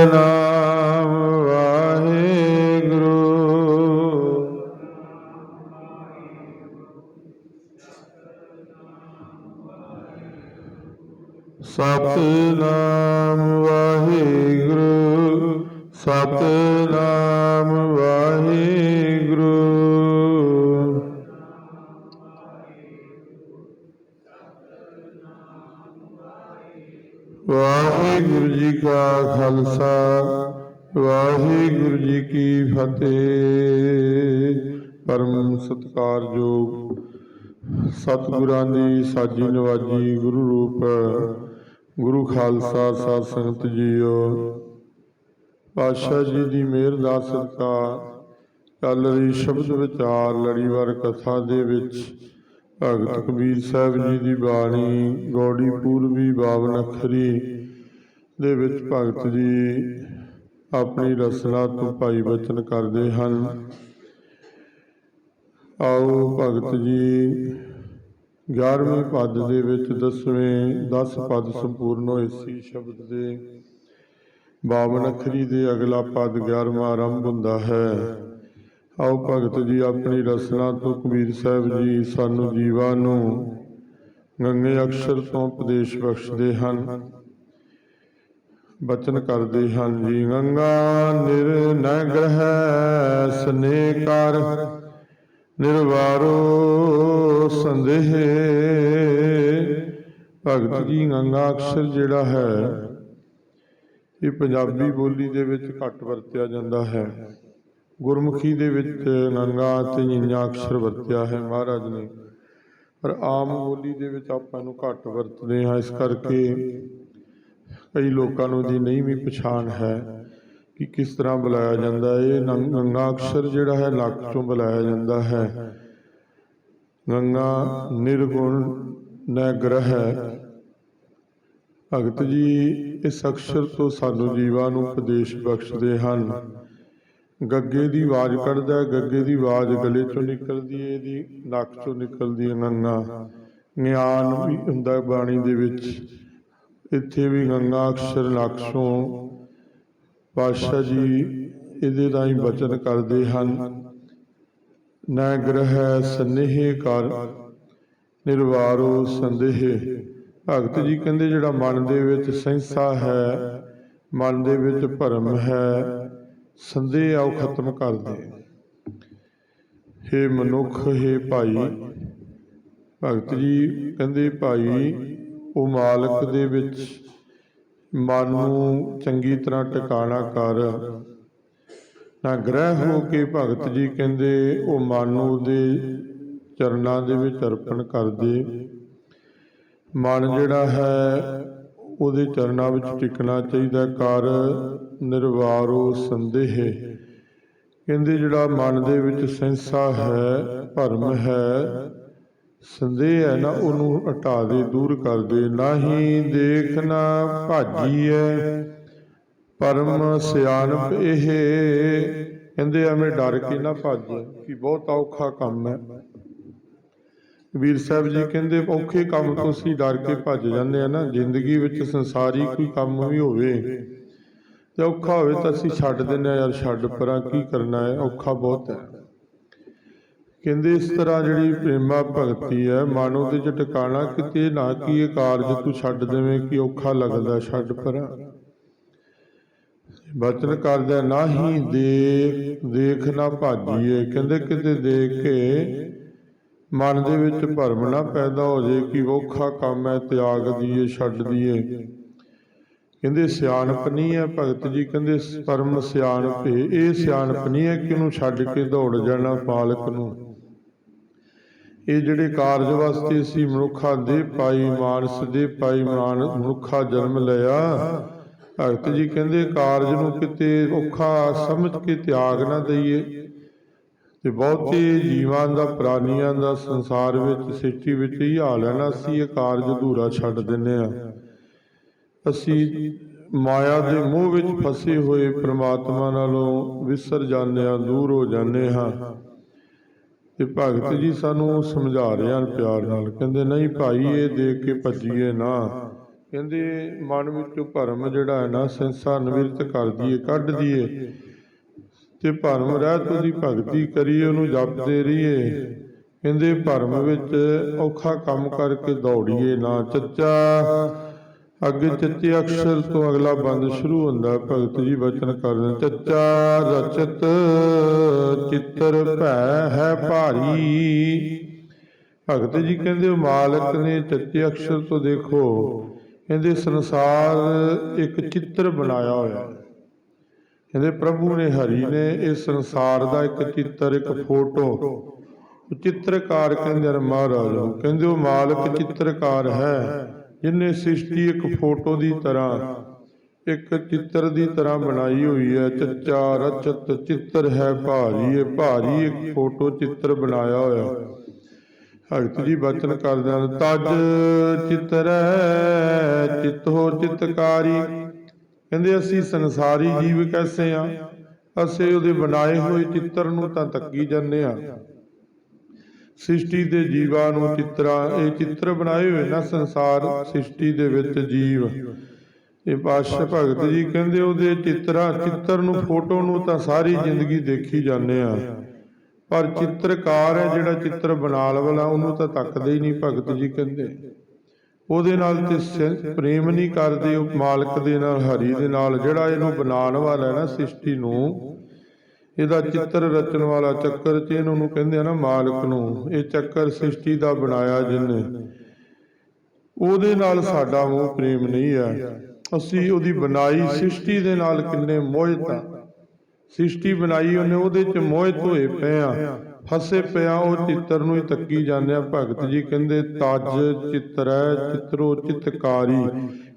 ਸਤਨਾਮ ਵਾਹਿਗੁਰੂ। ਸਤਨਾਮ ਵਾਹਿਗੁਰੂ ਜੀ ਕਾ ਖਾਲਸਾ, ਵਾਹਿਗੁਰੂ ਜੀ ਕੀ ਫਤਿਹ। ਪਰਮ ਸਤਿਕਾਰਯੋਗ ਸਤਿਗੁਰਾਂ ਦੀ ਸਾਜੀ ਨਵਾਜੀ ਗੁਰੂ ਰੂਪ, ਗੁਰੂ ਖਾਲਸਾ ਸਾਧ ਸੰਗਤ ਜੀਓ। ਪਾਤਸ਼ਾਹ ਜੀ ਦੀ ਮਿਹਰ ਦਾ ਸਦਕਾ, ਚੱਲ ਰਹੀ ਸ਼ਬਦ ਵਿਚਾਰ ਲੜੀਵਾਰ ਕਥਾ ਦੇ ਵਿੱਚ ਭਗਤ ਕਬੀਰ ਸਾਹਿਬ ਜੀ ਦੀ ਬਾਣੀ, ਗੌੜੀ ਪੂਰਬੀ ਬਾਵਨ ਅੱਖਰੀ ਦੇ ਵਿੱਚ ਭਗਤ ਜੀ ਆਪਣੀ ਰਸਨਾ ਤੋਂ ਭਾਈ ਬਚਨ ਕਰਦੇ ਹਨ। ਆਓ ਭਗਤ ਜੀ 11ਵੇਂ ਪਦ ਦੇ ਵਿੱਚ 10ਵੇਂ 10 ਪਦ ਸੰਪੂਰਨ ਹੋਏ ਸੀ ਸ਼ਬਦ ਦੇ। ਬਾਵਨ ਅੱਖਰੀ ਦੇ ਅਗਲਾ ਪਦ 11ਵਾਂ ਆਰੰਭ ਹੁੰਦਾ ਹੈ। ਆਓ ਭਗਤ ਜੀ ਆਪਣੀ ਰਸਨਾ ਤੋਂ ਕਬੀਰ ਸਾਹਿਬ ਜੀ ਸਾਨੂੰ ਜੀਵਾਂ ਨੂੰ ਗੰਗੇ ਅਕਸ਼ਰ ਤੋਂ ਉਪਦੇਸ਼ ਬਖਸ਼ਦੇ ਹਨ। ਬਚਨ ਕਰਦੇ ਹਨ ਜੀ, ਗੰਗਾ ਨਿਰਨੈ ਸਨੇ ਕਰ ਨਿਰਵਾਰੋ ਸੰਦੇਹ। ਭਗਤ ਜੀ, ਗੰਗਾ ਅਕਸ਼ਰ ਜਿਹੜਾ ਹੈ, ਇਹ ਪੰਜਾਬੀ ਬੋਲੀ ਦੇ ਵਿੱਚ ਘੱਟ ਵਰਤਿਆ ਜਾਂਦਾ ਹੈ। ਗੁਰਮੁਖੀ ਦੇ ਵਿੱਚ ਨੰਗਾ ਤੇ ਨਿੰਜਾ ਅਕਸ਼ਰ ਵਰਤਿਆ ਹੈ ਮਹਾਰਾਜ ਨੇ। ਪਰ ਆਮ ਬੋਲੀ ਦੇ ਵਿੱਚ ਆਪਾਂ ਨੂੰ ਘੱਟ ਵਰਤਦੇ ਹਾਂ। ਇਸ ਕਰਕੇ ਕਈ ਲੋਕਾਂ ਨੂੰ ਦੀ ਨਹੀਂ ਵੀ ਪਛਾਣ ਹੈ ਕਿ ਕਿਸ ਤਰ੍ਹਾਂ ਬੁਲਾਇਆ ਜਾਂਦਾ ਹੈ। ਇਹ ਨੰ- ਗੰਗਾ ਅਕਸ਼ਰ ਜਿਹੜਾ ਹੈ, ਲੱਕ ਚੋਂ ਬੁਲਾਇਆ ਜਾਂਦਾ ਹੈ। ਗੰਗਾ ਨਿਰਗੁਣ ਨਗ੍ਰਹਿ ਭਗਤ ਜੀ ਇਸ ਅਕਸ਼ਰ ਤੋਂ ਸਾਨੂੰ ਜੀਵਾਂ ਨੂੰ ਉਪਦੇਸ਼ ਬਖਸ਼ਦੇ ਹਨ। ਗੱਗੇ ਦੀ ਆਵਾਜ਼ ਕੱਢਦਾ ਗੱਗੇ ਦੀ ਆਵਾਜ਼ ਗਲੇ ਚੋਂ ਨਿਕਲਦੀ ਹੈ, ਇਹਦੀ ਨੱਕ ਚੋਂ ਨਿਕਲਦੀ ਹੈ ਗੰਗਾ। ਗਿਆਨ ਵੀ ਹੁੰਦਾ ਬਾਣੀ ਦੇ ਵਿੱਚ। ਇੱਥੇ ਵੀ ਗੰਗਾ ਅਕਸ਼ਰ ਨਕਸ਼ੋਂ ਪਾਤਸ਼ਾਹ ਜੀ ਇਹਦੇ ਦਾ ਹੀ ਬਚਨ ਕਰਦੇ ਹਨ। ਨੈ ਗ੍ਰਹਿ ਸਨੇਹ ਕਰ, ਨਿਰਵਾਰੋ ਸੰਦੇਹ। ਭਗਤ ਜੀ ਕਹਿੰਦੇ ਜਿਹੜਾ ਮਨ ਦੇ ਵਿੱਚ ਸੈਂਸਾ ਹੈ, ਮਨ ਦੇ ਵਿੱਚ ਭਰਮ ਹੈ ਸੰਦੇਹ ਆਓ ਖਤਮ ਕਰ ਦੇ। ਹੇ ਮਨੁੱਖ, ਹੇ ਭਾਈ, ਭਗਤ ਜੀ ਕਹਿੰਦੇ ਭਾਈ, ਉਹ ਮਾਲਕ ਦੇ ਵਿੱਚ ਮਨ ਨੂੰ ਚੰਗੀ ਤਰ੍ਹਾਂ ਟਿਕਾਣਾ ਕਰ। ਨਾ ਗ੍ਰਹਿ ਹੋ ਕੇ ਭਗਤ ਜੀ ਕਹਿੰਦੇ, ਉਹ ਮਨ ਨੂੰ ਉਹਦੇ ਚਰਨਾਂ ਦੇ ਵਿੱਚ ਅਰਪਣ ਕਰ ਦੇ। ਮਨ ਜਿਹੜਾ ਹੈ ਉਹਦੇ ਚਰਨਾਂ ਵਿੱਚ ਟਿਕਣਾ ਚਾਹੀਦਾ ਕਰ ਨਿਰਵਾਰੋ ਸੰਦੇਹ। ਕਹਿੰਦੇ ਜਿਹੜਾ ਮਨ ਦੇ ਵਿੱਚ ਸੈਂਸਾ ਹੈ, ਭਰਮ ਹੈ, ਸੰਦੇਹ ਹੈ ਨਾ ਉਹਨੂੰ ਹਟਾ ਦੇ, ਦੂਰ ਕਰ ਦੇ। ਨਾਹੀ ਦੇਖਣਾ ਭਾਜੀ ਹੈ ਪਰਮ ਸਿਆਣਪ ਇਹ। ਕਹਿੰਦੇ ਐਵੇਂ ਡਰ ਕੇ ਨਾ ਭੱਜ ਕਿ ਬਹੁਤ ਔਖਾ ਕੰਮ ਹੈ। ਕਬੀਰ ਸਾਹਿਬ ਜੀ ਕਹਿੰਦੇ ਔਖੇ ਕੰਮ ਤੋਂ ਅਸੀਂ ਡਰ ਕੇ ਭੱਜ ਜਾਂਦੇ ਆ ਨਾ, ਜ਼ਿੰਦਗੀ ਵਿੱਚ ਸੰਸਾਰੀ ਕੋਈ ਕੰਮ ਵੀ ਹੋਵੇ ਤੇ ਔਖਾ ਹੋਵੇ ਤਾਂ ਅਸੀਂ ਛੱਡ ਦਿੰਦੇ ਆ, ਯਾਰ ਛੱਡ ਪਰਾਂ ਕੀ ਕਰਨਾ ਹੈ, ਔਖਾ ਬਹੁਤ ਹੈ। ਕਹਿੰਦੇ ਇਸ ਤਰ੍ਹਾਂ ਜਿਹੜੀ ਪ੍ਰੇਮਾ ਭਗਤੀ ਹੈ, ਮਨ ਉਹਦੇ ਚ ਟਿਕਾਣਾ ਕਿਤੇ ਨਾ ਕੀ ਇਹ ਕਾਰਜ ਤੂੰ ਛੱਡ ਦੇਵੇਂ ਕਿ ਔਖਾ ਲੱਗਦਾ ਛੱਡ ਪਰਾਂ। ਬਚਨ ਕਰਦਾ ਨਾ ਹੀ ਦੇਖ ਦੇਖ ਨਾ ਭਾਜੀਏ। ਕਹਿੰਦੇ ਕਿਤੇ ਦੇਖ ਕੇ ਮਨ ਦੇ ਵਿੱਚ ਭਰਮ ਨਾ ਪੈਦਾ ਹੋ ਜੇ ਕਿ ਔਖਾ ਕੰਮ ਹੈ, ਤਿਆਗ ਦੀਏ, ਛੱਡ ਦੀਏ। ਕਹਿੰਦੇ, ਸਿਆਣਪ ਨਹੀਂ ਹੈ ਭਗਤ ਜੀ। ਕਹਿੰਦੇ, ਪਰਮ ਸਿਆਣਪ ਹੈ। ਇਹ ਸਿਆਣਪ ਨਹੀਂ ਹੈ ਕਿ ਉਹਨੂੰ ਛੱਡ ਕੇ ਦੌੜ ਜਾਣਾ ਪਾਲਕ ਨੂੰ। ਇਹ ਜਿਹੜੇ ਕਾਰਜ ਵਾਸਤੇ ਅਸੀਂ ਮਨੁੱਖਾ ਦੇ ਪਾਈ, ਮਾਨਸ ਦੇ ਪਾਈ, ਮਾਨ ਮਨੁੱਖਾ ਜਨਮ ਲਿਆ, ਭਗਤ ਜੀ ਕਹਿੰਦੇ, ਕਾਰਜ ਨੂੰ ਕਿਤੇ ਔਖਾ ਸਮਝ ਕੇ ਤਿਆਗ ਨਾ ਦਈਏ। ਤੇ ਬਹੁਤੇ ਜੀਵਾਂ ਦਾ, ਪ੍ਰਾਣੀਆਂ ਦਾ ਸੰਸਾਰ ਵਿੱਚ ਸ੍ਰਿਸ਼ਟੀ ਵਿੱਚ ਹੀ ਹਾਲ ਹੈ ਨਾ। ਅਸੀਂ ਇਹ ਕਾਰਜ ਅਧੂਰਾ ਛੱਡ ਦਿੰਨੇ ਆ ਅਸੀਂ ਮਾਇਆ ਦੇ ਮੋਹ ਵਿੱਚ ਫਸੇ ਹੋਏ ਪ੍ਰਮਾਤਮਾ ਨਾਲੋਂ ਵਿਸਰ ਜਾਂਦੇ ਹਾਂ, ਦੂਰ ਹੋ ਜਾਂਦੇ ਹਾਂ। ਤੇ ਭਗਤ ਜੀ ਸਾਨੂੰ ਸਮਝਾ ਰਹੇ ਹਨ ਪਿਆਰ ਨਾਲ। ਕਹਿੰਦੇ, ਨਹੀਂ ਭਾਈ, ਇਹ ਦੇਖ ਕੇ ਭੱਜੀਏ ਨਾ। ਕਹਿੰਦੇ, ਮਨ ਵਿੱਚੋਂ ਭਰਮ ਜਿਹੜਾ ਹੈ ਨਾ, ਸੰਸਾਰ ਨਿਵਰਤ ਕਰ ਦਈਏ, ਕੱਢ ਦਈਏ। ਤੇ ਭਰਮ ਰਹਿਤ ਉਹਦੀ ਭਗਤੀ ਕਰੀਏ ਉਹਨੂੰ ਜਪਦੇ ਰਹੀਏ। ਕਹਿੰਦੇ ਭਰਮ ਵਿੱਚ ਔਖਾ ਕੰਮ ਕਰਕੇ ਦੌੜੀਏ ਨਾ ਚੱਚਾ। ਅੱਗੇ ਚੱਚੇ ਅਕਸ਼ਰ ਤੋਂ ਅਗਲਾ ਬੰਦ ਸ਼ੁਰੂ ਹੁੰਦਾ, ਭਗਤ ਜੀ ਬਚਨ ਕਰਦੇ ਚੱਚਾ ਰਚਤ ਚਿੱਤਰ ਭੈ ਹੈ ਭਾਰੀ। ਭਗਤ ਜੀ ਕਹਿੰਦੇ ਮਾਲਕ ਨੇ ਚੱਤੇ ਅਕਸ਼ਰ ਤੋਂ ਦੇਖੋ, ਕਹਿੰਦੇ ਸੰਸਾਰ ਇੱਕ ਚਿੱਤਰ ਬਣਾਇਆ ਹੋਇਆ ਕਹਿੰਦੇ ਪ੍ਰਭੂ ਨੇ ਹਰੀ ਨੇ ਇਸ ਸੰਸਾਰ ਦਾ ਇੱਕ ਚਿੱਤਰ, ਇੱਕ ਫੋਟੋ ਚਿੱਤਰਕਾਰ ਕਹਿੰਦੇ ਮਹਾਰਾਜ ਕਹਿੰਦੇ ਉਹ ਮਾਲਕ ਚਿੱਤਰਕਾਰ ਹੈ ਜਿਨੇ ਸ੍ਰਿਸ਼ਟੀ ਇੱਕ ਫੋਟੋ ਦੀ ਤਰ੍ਹਾਂ, ਇੱਕ ਚਿੱਤਰ ਦੀ ਤਰ੍ਹਾਂ ਬਣਾਈ ਹੋਈ ਹੈ, ਚੱਚਾ ਰਚਤ ਚਿੱਤਰ ਹੈ ਭਾਰੀ, ਇਹ ਭਾਰੀ ਇੱਕ ਫੋਟੋ ਚਿੱਤਰ ਬਣਾਇਆ ਹੋਇਆ। ਭਗਤ ਜੀ ਬਚਨ ਕਰਦੇ ਹਨ, ਤਜ ਚਿਤਰੈ ਚਿਤ ਹੋ ਚਿਤਕਾਰੀ ਕਹਿੰਦੇ ਅਸੀਂ ਸੰਸਾਰੀ ਜੀਵ ਕੈਸੇ ਆ? ਅਸੀਂ ਉਹਦੇ ਬਣਾਏ ਹੋਏ ਚਿੱਤਰ ਨੂੰ ਤਾਂ ਤੱਕੀ ਜਾਂਦੇ ਆ। ਸ੍ਰਿਸ਼ਟੀ ਦੇ ਜੀਵਾਂ ਨੂੰ ਚਿੱਤਰਾ, ਇਹ ਚਿੱਤਰ ਬਣਾਏ ਹੋਏ ਨਾ ਸੰਸਾਰ, ਸ੍ਰਿਸ਼ਟੀ ਦੇ ਵਿੱਚ ਜੀਵ। ਇਹ ਪਾਤਸ਼ਾਹ ਭਗਤ ਜੀ ਕਹਿੰਦੇ ਉਹਦੇ ਚਿੱਤਰਾ, ਚਿੱਤਰ ਨੂੰ, ਫੋਟੋ ਨੂੰ ਤਾਂ ਸਾਰੀ ਜ਼ਿੰਦਗੀ ਦੇਖੀ ਜਾਂਦੇ ਆ। ਪਰ ਚਿੱਤਰਕਾਰ ਹੈ ਜਿਹੜਾ ਚਿੱਤਰ ਬਣਾ ਵਾਲਾ ਉਹਨੂੰ ਤਾਂ ਤੱਕਦੇ ਹੀ ਨਹੀਂ ਭਗਤ ਜੀ ਕਹਿੰਦੇ। ਉਹਦੇ ਨਾਲ ਤੇ ਪ੍ਰੇਮ ਨਹੀਂ ਕਰਦੇ, ਉਹ ਮਾਲਕ ਦੇ ਨਾਲ, ਹਰੀ ਦੇ ਨਾਲ, ਜਿਹੜਾ ਇਹਨੂੰ ਬਣਾਉਣ ਵਾਲਾ ਹੈ ਨਾ ਸ੍ਰਿਸ਼ਟੀ ਨੂੰ, ਇਹਦਾ ਚਿੱਤਰ ਰਚਣ ਵਾਲਾ ਚੱਕਰ ਚ ਇਹਨੂੰ ਨੂੰ ਕਹਿੰਦੇ ਆ ਨਾ ਮਾਲਕ ਨੂੰ, ਇਹ ਚੱਕਰ ਸ੍ਰਿਸ਼ਟੀ ਦਾ ਬਣਾਇਆ ਜਿਨੇ ਉਹਦੇ ਨਾਲ ਸਾਡਾ ਮੋਹ ਪ੍ਰੇਮ ਨਹੀਂ ਆ ਅਸੀਂ ਉਹਦੀ ਬਣਾਈ ਸ੍ਰਿਸ਼ਟੀ ਦੇ ਨਾਲ ਕਿੰਨੇ ਮੋਹਿਤ ਆ। ਸ੍ਰਿਸ਼ਟੀ ਬਣਾਈ ਉਹਨੇ, ਉਹਦੇ ਚ ਮੋਹਿਤ ਹੋਏ ਪਏ ਆ। ਫਸੇ ਪਿਆ ਉਹ ਚਿੱਤਰ ਨੂੰ ਹੀ ਤੱਕੀ ਜਾਂਦੇ ਭਗਤ ਜੀ ਕਹਿੰਦੇ, ਤਜ ਚਿੱਤਰੈ, ਚਿੱਤਰੋ ਚਿਤਕਾਰੀ।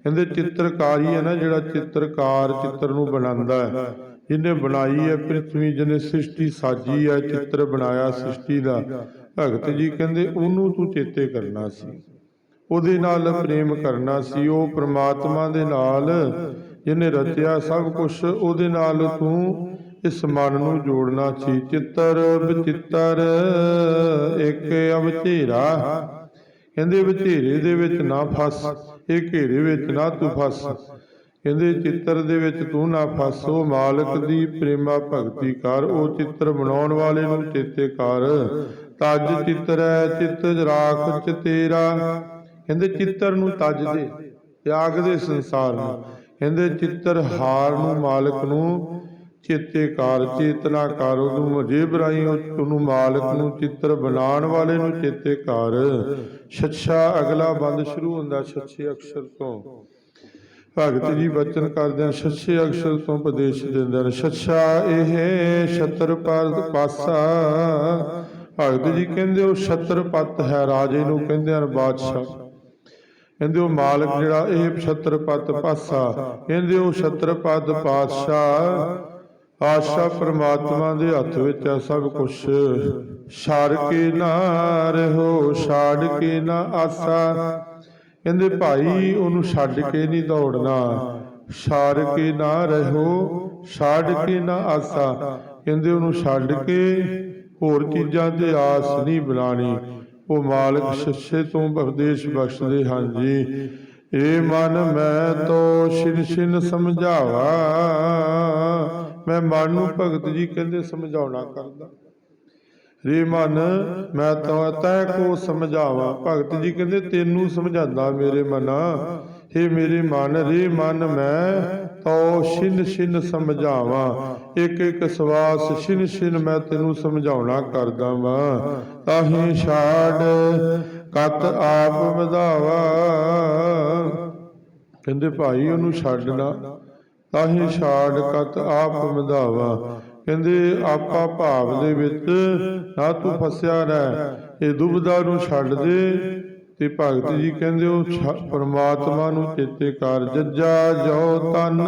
ਕਹਿੰਦੇ, ਚਿੱਤਰਕਾਰੀ ਹੈ ਨਾ ਜਿਹੜਾ ਚਿੱਤਰਕਾਰ ਚਿੱਤਰ ਨੂੰ ਬਣਾਉਂਦਾ ਹੈ। ਜਿਹਨੇ ਬਣਾਈ ਹੈ ਪ੍ਰਿਥਵੀ, ਜਿਹਨੇ ਸ੍ਰਿਸ਼ਟੀ ਸਾਜੀ ਹੈ, ਚਿੱਤਰ ਬਣਾਇਆ ਸ੍ਰਿਸ਼ਟੀ ਦਾ। ਭਗਤ ਜੀ ਕਹਿੰਦੇ, ਉਹਨੂੰ ਤੂੰ ਚੇਤੇ ਕਰਨਾ ਸੀ। ਉਹਦੇ ਨਾਲ ਪ੍ਰੇਮ ਕਰਨਾ ਸੀ। ਉਹ ਪ੍ਰਮਾਤਮਾ ਦੇ ਨਾਲ ਜਿਹਨੇ ਰਚਿਆ ਸਭ ਕੁਝ ਉਹਦੇ ਨਾਲ ਤੂੰ ਇਸ ਮਨ ਨੂੰ ਜੋੜਨਾ ਸੀ ਚਿੱਤਰ, ਵਿਚਿੱਤਰ, ਇੱਕ ਅਵਚੇਰਾ। ਕਹਿੰਦੇ ਵਿਚੇਰੇ ਦੇ ਵਿੱਚ ਨਾ ਫਸ, ਇਹ ਘੇਰੇ ਵਿੱਚ ਨਾ ਤੂੰ ਫਸ। ਕਹਿੰਦੇ ਚਿੱਤਰ ਦੇ ਵਿੱਚ ਤੂੰ ਨਾ ਫਸ, ਉਹ ਮਾਲਕ ਦੀ ਪ੍ਰੇਮਾ ਭਗਤੀ ਕਰ, ਉਹ ਚਿੱਤਰ ਬਣਾਉਣ ਵਾਲੇ ਨੂੰ ਚੇਤੇ ਕਰ। ਤਜ ਚਿੱਤਰੈ, ਚਿੱਤ ਰਾਖ ਚ ਤੇਰਾ ਕਹਿੰਦੇ ਚਿੱਤਰ ਨੂੰ ਤਜ ਦੇ, ਤਿਆਗ ਦੇ ਸੰਸਾਰ ਨੂੰ। ਕਹਿੰਦੇ ਚਿੱਤਰ ਹਾਰ ਨੂੰ ਮਾਲਕ ਨੂੰ ਚੇਤੇ ਕਰ, ਚੇਤਨਾ ਕਰ, ਉਹਨੂੰ ਅਜੇ ਬਰਾਈ, ਉਹਨੂੰ ਮਾਲਕ ਨੂੰ ਚਿੱਤਰ ਬਣਾਉਣ ਵਾਲੇ ਨੂੰ ਚੇਤੇ ਕਰ। ਛੱਛਾ ਅਗਲਾ ਬੰਦ ਸ਼ੁਰੂ ਹੁੰਦਾ ਛੱਛੇ ਅਕਸ਼ਰ ਤੋਂ। ਭਗਤ ਜੀ ਬਚਨ ਕਰਦੇ ਛੱਛੇ ਅਕਸ਼ਰ ਤੋਂ ਉਪਦੇਸ਼ ਦਿੰਦੇ ਹਨ। ਛੱਛਾ ਇਹ ਛਤਰ ਪਰ ਪਾਸਾ। ਭਗਤ ਜੀ ਕਹਿੰਦੇ ਉਹ ਛਤਰਪਤ ਹੈ, ਰਾਜੇ ਨੂੰ ਕਹਿੰਦੇ ਹਨ ਬਾਦਸ਼ਾਹ। ਕਹਿੰਦੇ ਉਹ ਮਾਲਕ ਜਿਹੜਾ ਇਹ ਛਤਰਪਤ ਪਾਸਾ। ਕਹਿੰਦੇ ਉਹ ਛਤਰਪਤ ਪਾਤਸ਼ਾਹ ਆਸ਼ਾ ਪ੍ਰਮਾਤਮਾ ਦੇ ਹੱਥ ਵਿੱਚ ਹੈ ਸਭ ਕੁਝ ਛਾੜ ਕੇ ਨਾ ਰਹੋ, ਛਾੜ ਕੇ ਨਾ ਆਸਾ। ਕਹਿੰਦੇ ਭਾਈ, ਉਹਨੂੰ ਛੱਡ ਕੇ ਨਹੀਂ ਦੌੜਨਾ। ਛਾੜ ਕੇ ਨਾ ਰਹੋ ਛੱਡ ਕੇ ਨਾ ਆਸਾ। ਕਹਿੰਦੇ ਉਹਨੂੰ ਛੱਡ ਕੇ ਹੋਰ ਚੀਜ਼ਾਂ ਤੇ ਆਸ ਨਹੀਂ ਬਣਾਣੀ ਉਹ ਮਾਲਕ ਸੱਚੇ ਤੋਂ ਉਪਦੇਸ਼ ਬਖਸ਼ਦੇ ਹਨ ਜੀ। ਏ ਮਨ ਮੈਂ ਤੋ ਛਿਨ ਛਿਨ ਸਮਝਾਵਾ। ਮੈਂ ਮਨ ਨੂੰ ਭਗਤ ਜੀ ਕਹਿੰਦੇ ਸਮਝਾਉਣਾ ਕਰਦਾ। ਰੇ ਮਨ ਮੈਂ ਤਾਂ ਤੈ ਕੋ ਸਮਝਾਵਾਂ। ਭਗਤ ਜੀ ਕਹਿੰਦੇ ਤੈਨੂੰ ਸਮਝਾਉਂਦਾ ਮੇਰੇ ਮਨਾ। हे ਮੇਰੇ ਮਨ, ਰੇ ਮਨ ਮੈਂ ਤੋ ਛਿਨ ਛਿਨ ਸਮਝਾਵਾਂ। ਇੱਕ ਇੱਕ ਸਵਾਸ ਛਿਨ ਛਿਨ ਮੈਂ ਤੈਨੂੰ ਸਮਝਾਉਣਾ ਕਰਦਾ ਵਾਂ। ਤਾਹੀਂ ਛਾੜ ਕਤ ਆਪ ਵਧਾਵਾ। ਕਹਿੰਦੇ ਭਾਈ, ਉਹਨੂੰ ਛੱਡਣਾ ਤਾਹੀਂ ਛਾੜ ਕਤ ਆਪ ਵਧਾਵਾ। ਕਹਿੰਦੇ, ਆਪਾ ਭਾਵ ਦੇ ਵਿੱਚ ਨਾ ਤੂੰ ਫਸਿਆ ਰਹਿ। ਇਹ ਦੁਬਦਾ ਨੂੰ ਛੱਡ ਦੇ। ਤੇ ਭਗਤ ਜੀ ਕਹਿੰਦੇ, ਉਹ ਛ- ਪ੍ਰਮਾਤਮਾ ਨੂੰ ਚੇਤੇ ਕਰ। ਜੱਜਾ ਜੋ ਤਨ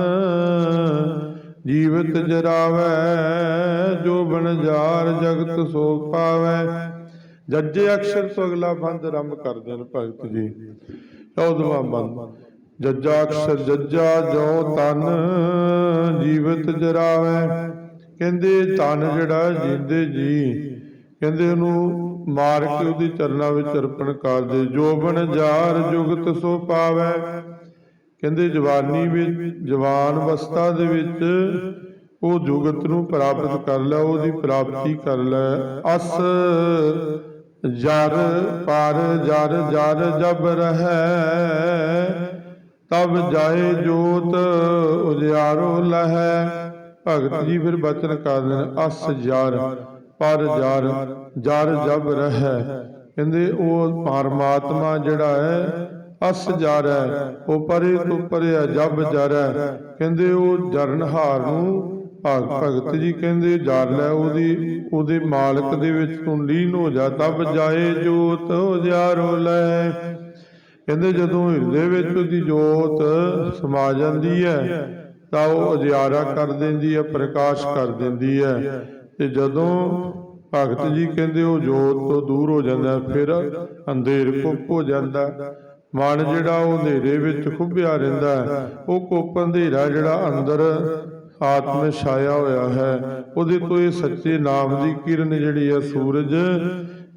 ਜੀਵਤ ਜਰਾਵੈ, ਜੋ ਬਨਜਾਰ ਜਗਤ ਸੋ ਪਾਵੈ। ਜੱਜੇ ਅਕਸ਼ਰ ਤੋਂ ਅਗਲਾ ਬੰਦ ਆਰੰਭ ਕਰਦੇ ਨੇ ਭਗਤ ਜੀ। ਚੌਦਵਾਂ ਬੰਦ। ਜੱਜਾ ਅਕਸ਼ਰ, ਜੱਜਾ ਜੋ ਤਨ ਜੀਵਤ ਜਰਾਵੈ। ਕਹਿੰਦੇ ਤਨ ਜਿਹੜਾ ਜਿੰਦੇ ਜੀ। ਕਹਿੰਦੇ ਉਹਨੂੰ ਮਾਰ ਕੇ ਉਹਦੇ ਚਰਨਾਂ ਵਿੱਚ ਅਰਪਣ ਕਰ ਦੇ ਜੋ ਜਾਰ ਜੁਗਤ ਸੋ ਪਾਵੈ। ਕਹਿੰਦੇ ਜਵਾਨੀ ਵਿੱਚ, ਜਵਾਨ ਅਵਸਥਾ ਦੇ ਵਿੱਚ ਉਹ ਜੁਗਤ ਨੂੰ ਪ੍ਰਾਪਤ ਕਰ ਲੈ, ਉਹਦੀ ਪ੍ਰਾਪਤੀ ਕਰ ਲੈ। ਅਸ ਜਰ ਪਰ ਜਰ ਜਰ ਜਬ ਰਹੈ, ਤਬ ਜਾਏ ਜੋਤ ਉਜਿਆਰੋ ਲਹੈ। ਭਗਤ ਜੀ ਫਿਰ ਬਚਨ ਕਰਦੇ ਨੇ ਅਸ ਜਰ ਪਰ ਜਰ ਜਰ ਜਬ ਰਹੈ। ਕਹਿੰਦੇ ਉਹ ਪਰਮਾਤਮਾ ਜਿਹੜਾ ਹੈ, ਅਸ ਜਰ ਹੈ, ਉਹ ਪਰੇ ਤੋਂ ਪਰੇ ਜਬ ਜਰ ਹੈ। ਕਹਿੰਦੇ ਉਹ ਜਰਨਹਾਰ ਨੂੰ ਭਗ ਭਗਤ ਜੀ ਕਹਿੰਦੇ ਜਰ ਲੈ ਉਹਦੀ, ਉਹਦੇ ਮਾਲਕ ਦੇ ਵਿੱਚ ਤੂੰ ਲੀਨ ਹੋ ਜਾ ਤਬ ਜਾਏ ਜੋਤ ਉਜਿਆਰੋ ਲੈ। ਕਹਿੰਦੇ, ਜਦੋਂ ਹਿਰਦੇ ਵਿੱਚ ਉਹਦੀ ਜੋਤ ਸਮਾ ਜਾਂਦੀ ਹੈ, ਤਾਂ ਉਹ ਉਜਿਆਰਾ ਕਰ ਦਿੰਦੀ ਹੈ, ਪ੍ਰਕਾਸ਼ ਕਰ ਦਿੰਦੀ ਹੈ। ਤੇ ਜਦੋਂ ਭਗਤ ਜੀ ਕਹਿੰਦੇ, ਉਹ ਜੋਤ ਤੋਂ ਦੂਰ ਹੋ ਜਾਂਦਾ, ਫਿਰ ਅੰਧੇਰ ਕੁੱਪ ਹੋ ਜਾਂਦਾ। ਮਨ ਜਿਹੜਾ ਉਹ ਹਨੇਰੇ ਵਿੱਚ ਖੁੱਭਿਆ ਰਹਿੰਦਾ ਉਹ ਕੁੱਪ ਅੰਧੇਰਾ ਜਿਹੜਾ ਅੰਦਰ ਆਤਮ ਛਾਇਆ ਹੋਇਆ ਹੈ। ਉਹਦੇ ਤੋਂ ਇਹ ਸੱਚੇ ਨਾਮ ਦੀ ਕਿਰਨ ਜਿਹੜੀ ਹੈ ਸੂਰਜ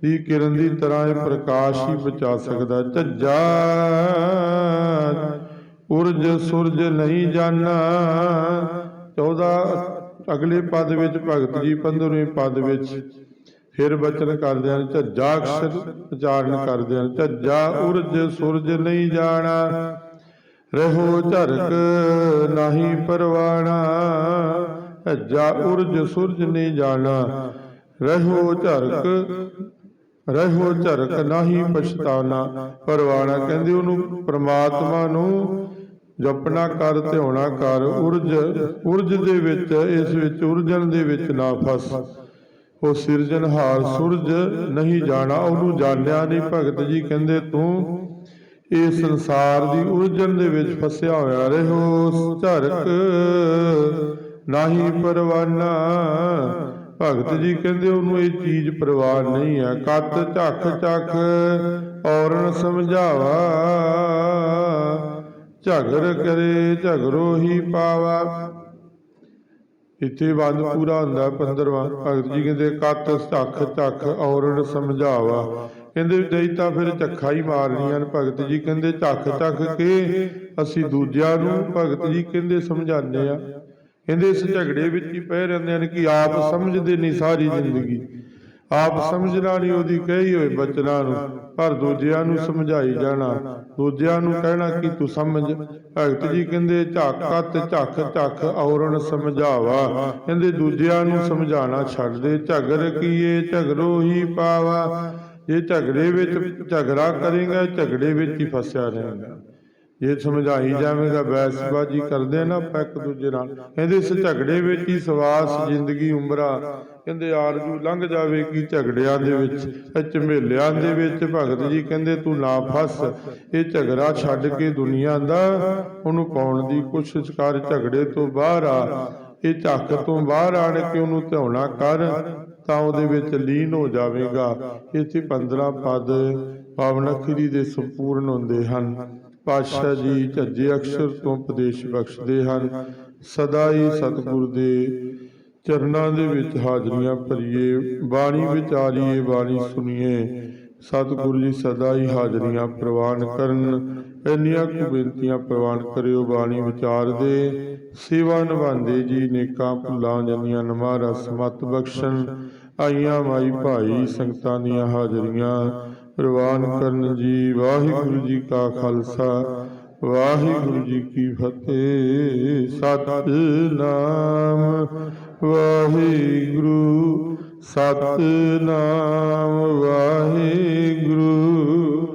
ਦੀ ਕਿਰਨ ਦੀ ਤਰ੍ਹਾਂ ਇਹ ਪ੍ਰਕਾਸ਼ ਹੀ ਬਚਾ ਸਕਦਾ ਝੱਜਾ ਉਰਜ ਸੁਰਜ ਨਹੀਂ ਜਾਣਾ। 14 ਅਗਲੇ ਪਦ ਵਿੱਚ ਭਗਤ ਜੀ 15ਵੇਂ ਪਦ ਵਿੱਚ ਫਿਰ ਬਚਨ ਕਰਦੇ ਹਨ ਝੱਜਾ ਅਕਸ਼ਰ ਉਚਾਰਨ ਕਰਦੇ ਹਨ ਝੱਜਾ ਉਰਜ ਸੂਰਜ ਨਹੀਂ ਜਾਣਾ। ਰਹੋ ਝਰਕ ਨਹੀਂ ਪਰਵਾਣਾ ਝੱਜਾ ਉਰਜ ਸੁਰਜ ਨਹੀਂ ਜਾਣਾ। ਰਹੋ ਝਰਕ ਰਹੋ ਝਰਕ ਨਹੀਂ ਪਛਤਾਨਾ ਪਰਵਾਣਾ ਕਹਿੰਦੇ ਉਹਨੂੰ ਪ੍ਰਮਾਤਮਾ ਨੂੰ ਜਪਣਾ ਕਰ ਧਿਆਉਣਾ ਕਰ, ਉਰਜ ਉਰਜ ਦੇ ਵਿੱਚ, ਇਸ ਵਿੱਚ ਉਰਜਣ ਦੇ ਵਿੱਚ ਨਾ ਫਸ। ਉਹ ਸਿਰਜਣਹਾਰ ਸੂਰਜ ਨਹੀਂ ਜਾਣਾ, ਉਹਨੂੰ ਜਾਣਿਆ ਨਹੀਂ ਭਗਤ ਜੀ ਕਹਿੰਦੇ ਤੂੰ ਇਹ ਸੰਸਾਰ ਦੀ ਉਲਝਣ ਦੇ ਵਿੱਚ ਫਸਿਆ ਹੋਇਆ ਰਹੋ, ਝਰਕ। ਨਹੀਂ ਪਰਵਾਨਾ। ਭਗਤ ਜੀ ਕਹਿੰਦੇ ਉਹਨੂੰ ਇਹ ਚੀਜ਼ ਪਰਵਾਹ ਨਹੀਂ ਹੈ ਕਤ ਝੱਖ ਝੱਖ, ਔਰਨ ਸਮਝਾਵਾ। ਝਗਰ ਕਰੇ, ਝਗਰੋ ਹੀ ਪਾਵਾ। ਇੱਥੇ ਬੰਦ ਪੂਰਾ ਹੁੰਦਾ 15ਵਾਂ ਭਗਤ ਜੀ ਕਹਿੰਦੇ, ਕੱਤ ਝੱਖ ਝੱਖ, ਔਰਨ ਸਮਝਾਵਾ। ਕਹਿੰਦੇ ਨਹੀਂ ਤਾਂ ਫਿਰ ਝੱਖਾ ਹੀ ਮਾਰਨੀਆਂ ਭਗਤ ਜੀ। ਕਹਿੰਦੇ ਝੱਖ ਝੱਖ ਕੇ ਅਸੀਂ ਦੂਜਿਆਂ ਨੂੰ ਭਗਤ ਜੀ ਕਹਿੰਦੇ ਸਮਝਾਉਂਦੇ ਆ ਕਹਿੰਦੇ ਇਸ ਝਗੜੇ ਵਿੱਚ ਹੀ ਪਏ ਰਹਿੰਦੇ ਹਨ ਕਿ ਆਪ ਸਮਝਦੇ ਨਹੀਂ ਸਾਰੀ ਜ਼ਿੰਦਗੀ। ਆਪ ਸਮਝਣਾ ਨਹੀਂ, ਉਹਦੀ ਕਹੀ ਹੋਏ ਬਚਨਾਂ ਨੂੰ, ਪਰ ਦੂਜਿਆਂ ਨੂੰ ਸਮਝਾਈ ਜਾਣਾ। ਦੂਜਿਆਂ ਨੂੰ ਕਹਿਣਾ ਕਿ ਤੂੰ ਸਮਝ। ਭਗਤ ਜੀ ਕਹਿੰਦੇ ਝਾਕਤ ਝੱਖ ਝੱਖ ਔਰਨ ਸਮਝਾਵਾ। ਕਹਿੰਦੇ ਦੂਜਿਆਂ ਨੂੰ ਸਮਝਾਣਾ ਛੱਡ ਦੇ। ਝਗਰ ਕੀਏ ਝਗਰੋ ਹੀ ਪਾਵਾ। ਇਹ ਝਗੜੇ ਵਿੱਚ ਝਗੜਾ ਕਰੇਗਾ ਝਗੜੇ ਵਿੱਚ ਹੀ ਫਸਿਆ ਰਹੇਗਾ। ਜੇ ਸਮਝਾਈ ਜਾਵੇਗਾ ਬੈਸਬਾਜੀ ਕਰਦੇ ਨਾ ਆਪਾਂ ਇੱਕ ਦੂਜੇ ਨਾਲ। ਕਹਿੰਦੇ ਇਸ ਝਗੜੇ ਵਿੱਚ ਹੀ ਸਵਾਸ ਜ਼ਿੰਦਗੀ ਉਮਰਾ। ਕਹਿੰਦੇ ਆਰਜੂ ਲੰਘ ਜਾਵੇਗੀ ਝਗੜਿਆਂ ਦੇ ਵਿੱਚ। ਇਹ ਝਮੇਲਿਆਂ ਦੇ ਵਿੱਚ ਭਗਤ ਜੀ ਕਹਿੰਦੇ ਤੂੰ ਨਾ ਫਸ ਇਹ ਝਗੜਾ ਛੱਡ ਕੇ ਦੁਨੀਆ ਦਾ। ਉਹਨੂੰ ਪਾਉਣ ਦੀ ਕੋਸ਼ਿਸ਼ ਕਰ ਝਗੜੇ ਤੋਂ ਬਾਹਰ ਆ। ਇਹ ਝੱਕ ਤੋਂ ਬਾਹਰ ਆਣ ਕੇ ਉਹਨੂੰ ਧਿਆਉਣਾ ਕਰ, ਤਾਂ ਉਹਦੇ ਵਿੱਚ ਲੀਨ ਹੋ ਜਾਵੇਗਾ। ਇੱਥੇ 15 ਪਦ ਪਾਵਨ ਅਖਰੀ ਦੇ ਸੰਪੂਰਨ ਹੁੰਦੇ ਹਨ। ਪਾਤਸ਼ਾਹ ਜੀ ਝੱਜੇ ਅਕਸ਼ਰ ਤੋਂ ਉਪਦੇਸ਼ ਬਖਸ਼ਦੇ ਹਨ। ਸਦਾ ਹੀ ਸਤਿਗੁਰ ਦੇ ਚਰਨਾਂ ਦੇ ਵਿੱਚ ਹਾਜ਼ਰੀਆਂ ਭਰੀਏ, ਬਾਣੀ ਵਿਚਾਰੀਏ ਬਾਣੀ ਸੁਣੀਏ ਸਤਿਗੁਰੂ ਜੀ ਸਦਾ ਹੀ ਹਾਜ਼ਰੀਆਂ ਪ੍ਰਵਾਨ ਕਰਨ। ਇੰਨੀਆਂ ਕੁ ਬੇਨਤੀਆਂ ਪ੍ਰਵਾਨ ਕਰਿਓ, ਬਾਣੀ ਵਿਚਾਰ ਦੇ। ਸੇਵਾ ਨਿਭਾਉਂਦੇ ਜੀ, ਨੇਕਾਂ ਭੁੱਲਾਂ ਜੰਨੀਆਂ ਨਮਾਰਾ ਸਮਤ ਬਖਸ਼ਣ। ਆਈਆਂ ਮਾਈ ਭਾਈ ਸੰਗਤਾਂ ਦੀਆਂ ਹਾਜ਼ਰੀਆਂ ਪ੍ਰਵਾਨ ਕਰਨ ਜੀ। ਵਾਹਿਗੁਰੂ ਜੀ ਕਾ ਖਾਲਸਾ, ਵਾਹਿਗੁਰੂ ਜੀ ਕੀ ਫਤਿਹ। ਸਤਨਾਮ ਵਾਹਿਗੁਰੂ ਸਤਨਾਮ ਵਾਹਿਗੁਰੂ।